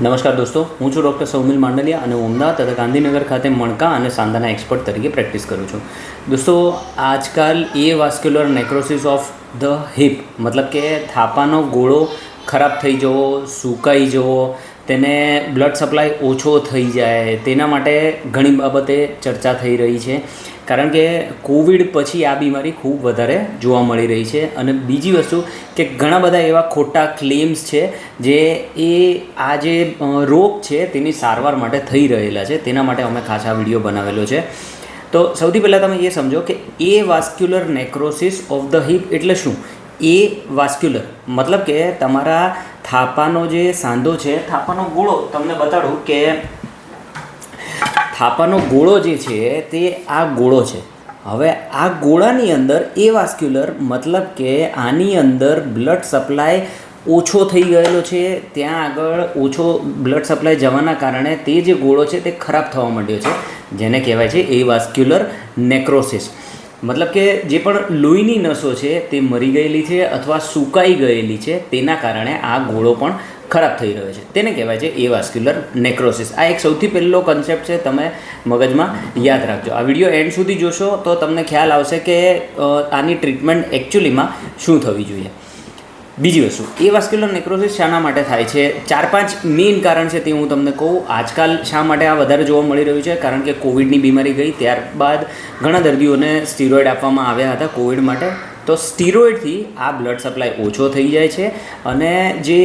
નમસ્કાર દોસ્તો, હું છું ડૉક્ટર સૌમિલ માંડલિયા અને અમદાવાદ તથા ગાંધીનગર ખાતે મણકા અને સાંધાના એક્સપર્ટ તરીકે પ્રેક્ટિસ કરું છું. દોસ્તો, આજકાલ avascular necrosis of the hip, મતલબ કે થાપાનો ગોળો ખરાબ થઈ જવો, સુકાઈ જવો તેને બ્લડ સપ્લાય ઓછો થઈ જાય, તેના માટે ઘણી બાબતે ચર્ચા થઈ રહી છે. કારણ કે કોવિડ પછી આ બીમારી ખૂબ વધારે જોવા મળી રહી છે. અને બીજી વસ્તુ કે ઘણા બધા એવા ખોટા ક્લેમ્સ છે જે એ આ જે રોગ છે તેની સારવાર માટે થઈ રહેલા છે. તેના માટે અમે ખાસ આ વીડિયો બનાવેલો છે. તો સૌથી પહેલાં તમે એ સમજો કે avascular necrosis of the hip એટલે શું? એ વાસ્ક્યુલર મતલબ કે તમારા થાપાનો જે સાંધો છે, થાપાનો ગોળો, તમને બતાડું કે થાપાનો ગોળો જે છે, તે આ ગોળો છે. હવે આ ગોળાની અંદર એ વાસ્ક્યુલર મતલબ કે આની અંદર બ્લડ સપ્લાય ઓછો થઈ ગયેલો છે, ત્યાં આગળ ઓછો બ્લડ સપ્લાય જવાના કારણે તે જે ગોળો છે, તે ખરાબ થવા માંડ્યો છે. જેને કહેવાય છે એ વાસ્ક્યુલર નેક્રોસિસ. મતલબ કે જે પણ લોહીની નસો છે, તે મરી ગયેલી છે અથવા સુકાઈ ગયેલી છે, તેના કારણે આ ગોળો પણ ખરાબ થઈ રહ્યો છે. તેને કહેવાય છે એ વાસ્ક્યુલર નેક્રોસિસ. આ એક સૌથી પહેલો કન્સેપ્ટ છે, તમે મગજમાં યાદ રાખજો. આ વીડિયો એન્ડ સુધી જોશો તો તમને ખ્યાલ આવશે કે આની ટ્રીટમેન્ટ એકચ્યુઅલીમાં શું થવી જોઈએ. બીજી વસ્તુ. એ વાસ્ક્યુલર નેક્રોસિસ શાના માટે થાય છે? ચાર પાંચ મેઇન કારણ છે તે હું તમને કહું. આજકાલ શા માટે આ વધારે જોવા મળી રહ્યું છે? કારણ કે કોવિડની બીમારી ગઈ, ત્યારબાદ ઘણા દર્દીઓને સ્ટીરોઇડ આપવામાં આવ્યા હતા કોવિડ માટે. તો સ્ટીરોઇડથી આ બ્લડ સપ્લાય ઓછો થઈ જાય છે અને જે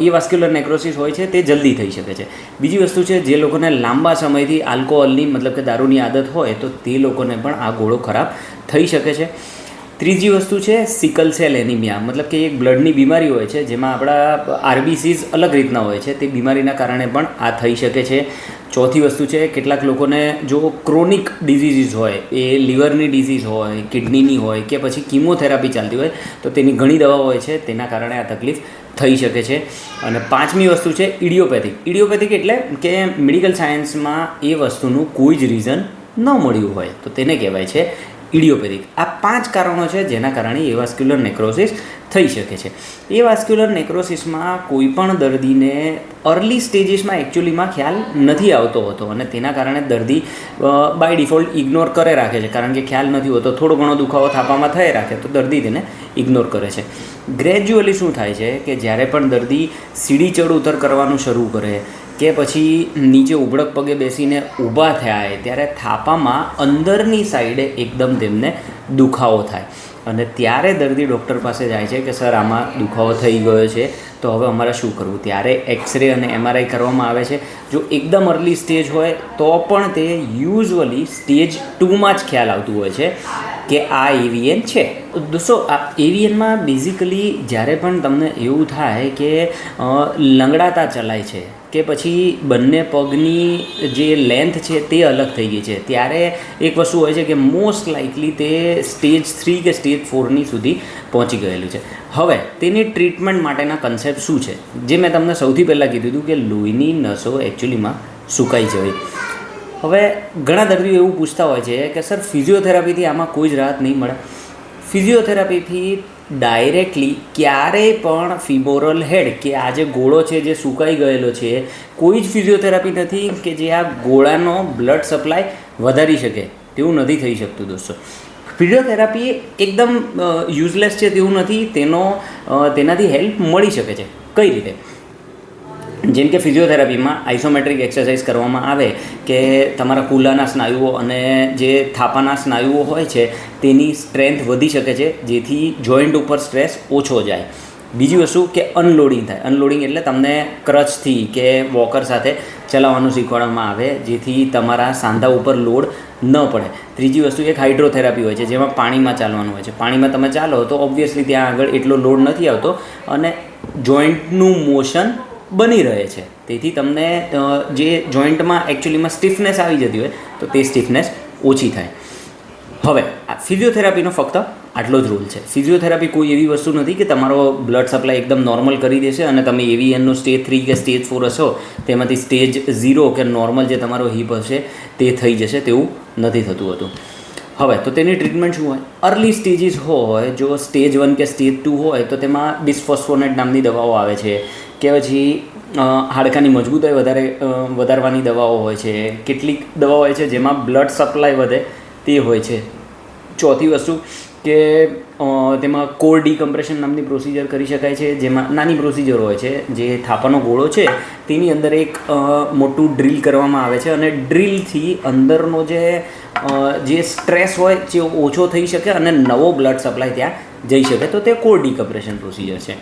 એ વાસ્ક્યુલર નેક્રોસિસ હોય છે તે જલ્દી થઈ શકે છે. બીજી વસ્તુ છે, જે લોકોને લાંબા સમયથી આલ્કોહોલની મતલબ કે દારૂની આદત હોય, તો તે લોકોને પણ આ ગોળો ખરાબ થઈ શકે છે. ત્રીજી વસ્તુ છે સિકલ સેલ એનિમિયા. મતલબ કે એક બ્લડની બીમારી હોય છે જેમાં આપણા આરબીસીઝ અલગ રીતના હોય છે. તે બીમારીના કારણે પણ આ થઈ શકે છે. ચોથી વસ્તુ છે કેટલાક લોકોને જો ક્રોનિક ડિઝીઝીસ હોય, એ લીવરની ડિઝીઝ હોય, કિડનીની હોય કે પછી કિમોથેરાપી ચાલતી હોય, તો તેની ઘણી દવાઓ હોય છે. તેના કારણે આ તકલીફ થઈ શકે છે. અને પાંચમી વસ્તુ છે ઇડિયોપેથિક. ઇડિયોપેથિક એટલે કે મેડિકલ સાયન્સમાં એ વસ્તુનું કોઈ જ રીઝન ન મળ્યું હોય. તો તેને કહેવાય છે ઇડિયોપેથિક. આ પાંચ કારણો છે જેના કારણે એ વાસ્ક્યુલર નેક્રોસિસ થઈ શકે છે. એ વાસ્ક્યુલર નેક્રોસિસમાં કોઈ પણ દર્દીને અર્લી સ્ટેજીસમાં એકચ્યુઅલીમાં ખ્યાલ નથી આવતો હોતો અને તેના કારણે દર્દી બાય ડિફોલ્ટ ઇગ્નોર કરે રાખે છે. કારણ કે ખ્યાલ નથી હોતો, થોડો ઘણો દુખાવો થાપામાં થઈ રાખે, તો દર્દી તેને ઇગ્નોર કરે છે. ગ્રેજ્યુઅલી શું થાય છે કે જ્યારે પણ દર્દી સીડી ચડ ઉતર કરવાનું શરૂ કરે કે પછી નીચે ઉબળક પગે બેસીને ઊભા થાય ત્યારે થાપામાં અંદરની સાઈડે એકદમ તેમને દુખાવો થાય. અને ત્યારે દર્દી ડૉક્ટર પાસે જાય છે કે, સર, આમાં દુખાવો થઈ ગયો છે, તો હવે અમારે શું કરવું? ત્યારે એક્સરે અને એમઆરઆઈ કરવામાં આવે છે. જો એકદમ અર્લી સ્ટેજ હોય, તો પણ તે યુઝવલી સ્ટેજ ટુમાં જ ખ્યાલ આવતું હોય છે. કે આ એવિયન છે? દોસ્તો, આ એવિયનમાં બેઝિકલી જ્યારે પણ તમને એવું થાય કે લંગડાતા ચલાય છે, કે પછી બંને પગની જે લેન્થ છે તે અલગ થઈ ગઈ છે, ત્યારે એક વસ્તુ હોય છે કે મોસ્ટ લાઇકલી તે સ્ટેજ થ્રી કે સ્ટેજ ફોરની સુધી પહોંચી ગયેલું છે. હવે, તેની ટ્રીટમેન્ટ માટેના કન્સેપ્ટ શું છે? જે મેં તમને સૌથી પહેલાં કીધું હતું કે લોહીની નસો એકચ્યુઅલીમાં સુકાઈ જવી. હવે ઘણા દર્દીઓ એવું પૂછતા હોય છે કે, સર, ફિઝિયોથેરાપીથી આમાં કોઈ જ રાહત નહીં મળે. ફિઝિયોથેરાપીથી ડાયરેક્ટલી ક્યારેય પણ ફિમોરલ હેડ, કે આ જે ગોળો છે, જે સુકાઈ ગયેલો છે, કોઈ જ ફિઝિયોથેરાપી નથી કે જે આ ગોળાનો બ્લડ સપ્લાય વધારી શકે. તેવું નથી થઈ શકતું, દોસ્તો. ફિઝિયોથેરાપી એકદમ યુઝલેસ છે તેવું નથી. તેનો તેનાથી હેલ્પ મળી શકે છે. કઈ રીતે? જેમ કે ફિઝિયોથેરાપીમાં આઇસોમેટ્રિક એક્સરસાઇઝ કરવામાં આવે કે તમારા કુલાના સ્નાયુઓ અને જે થાપાના સ્નાયુઓ હોય છે, તેની સ્ટ્રેન્થ વધી શકે છે, જેથી જોઈન્ટ ઉપર સ્ટ્રેસ ઓછો જાય. બીજી વસ્તુ કે અનલોડિંગ થાય. અનલોડિંગ એટલે તમને ક્રચથી કે વોકર સાથે ચલાવવાનું શીખવાડવામાં આવે, જેથી તમારા સાંધા ઉપર લોડ ન પડે. ત્રીજી વસ્તુ એક હાઇડ્રોથેરાપી હોય છે, જેમાં પાણીમાં ચાલવાનું હોય છે. પાણીમાં તમે ચાલો તો ઓબ્વિયસલી ત્યાં આગળ એટલો લોડ નથી આવતો અને જોઈન્ટનું મોશન બની રહે છે. તેથી તમને જે જોઈન્ટમાં એકચ્યુઅલીમાં સ્ટીફનેસ આવી જતી હોય, તો તે સ્ટીફનેસ ઓછી થાય. હવે, આ ફિઝિયોથેરાપીનો ફક્ત આટલો જ રોલ છે. ફિઝિયોથેરાપી કોઈ એવી વસ્તુ નથી કે તમારો બ્લડ સપ્લાય એકદમ નોર્મલ કરી દેશે અને તમે એવી એનનું સ્ટેજ થ્રી કે સ્ટેજ ફોર હશો, તેમાંથી સ્ટેજ ઝીરો કે નોર્મલ જે તમારો હિપ હશે, તે થઈ જશે તેવું નથી થતું હતું. હવે, તો તેની ટ્રીટમેન્ટ શું હોય? અર્લી સ્ટેજીસ હોય, જો સ્ટેજ વન કે સ્ટેજ ટુ હોય, તો તેમાં ડિસ્ફોસ્ફોનેટ નામની દવાઓ આવે છે. કે પછી હાડકાની મજબૂતાઈ વધારે વધારવાની દવાઓ હોય છે, કેટલીક દવાઓ હોય છે જેમાં બ્લડ સપ્લાય વધે તે હોય છે. ચોથી વસ્તુ કે તેમાં કોર ડીકમ્પ્રેશન નામની પ્રોસિજર કરી શકાય છે, જેમાં નાની પ્રોસિજર હોય છે, જે થાપાનો ગોળો છે, તેની અંદર એક મોટું ડ્રિલ કરવામાં આવે છે અને ડ્રીલથી અંદરનો જે જે સ્ટ્રેસ હોય, જે ઓછો થઈ શકે અને નવો બ્લડ સપ્લાય ત્યાં જઈ શકે તો તે કોર ડીકમ્પ્રેશન પ્રોસિજર છે.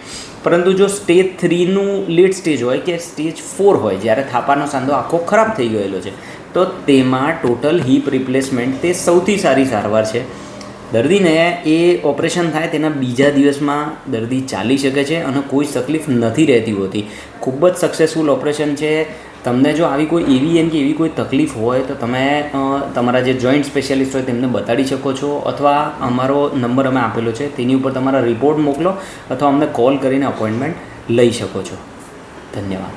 પરંતુ જો સ્ટેજ થ્રીનું લેટ સ્ટેજ હોય કે સ્ટેજ ફોર હોય, જ્યારે થાપાનો સાંધો આખો ખરાબ થઈ ગયેલો છે, તો તેમાં ટોટલ હિપ રિપ્લેસમેન્ટ તે સૌથી સારી સારવાર છે. દર્દીને એ ઓપરેશન થાય તેના બીજા દિવસમાં દર્દી ચાલી શકે છે અને કોઈ તકલીફ નથી રહેતી હોતી. ખૂબ જ સક્સેસફુલ ઓપરેશન છે. તમને જો આવી કોઈ એવી એમ કે એવી કોઈ તકલીફ હોય તો તમે તમારા જે જોઈન્ટ સ્પેશિયાલિસ્ટ હોય તેમને બતાડી શકો છો અથવા અમારો નંબર અમે આપેલો છે. તેની ઉપર તમારા રિપોર્ટ મોકલો અથવા અમને કોલ કરીને અપોઇન્ટમેન્ટ લઈ શકો છો. ધન્યવાદ.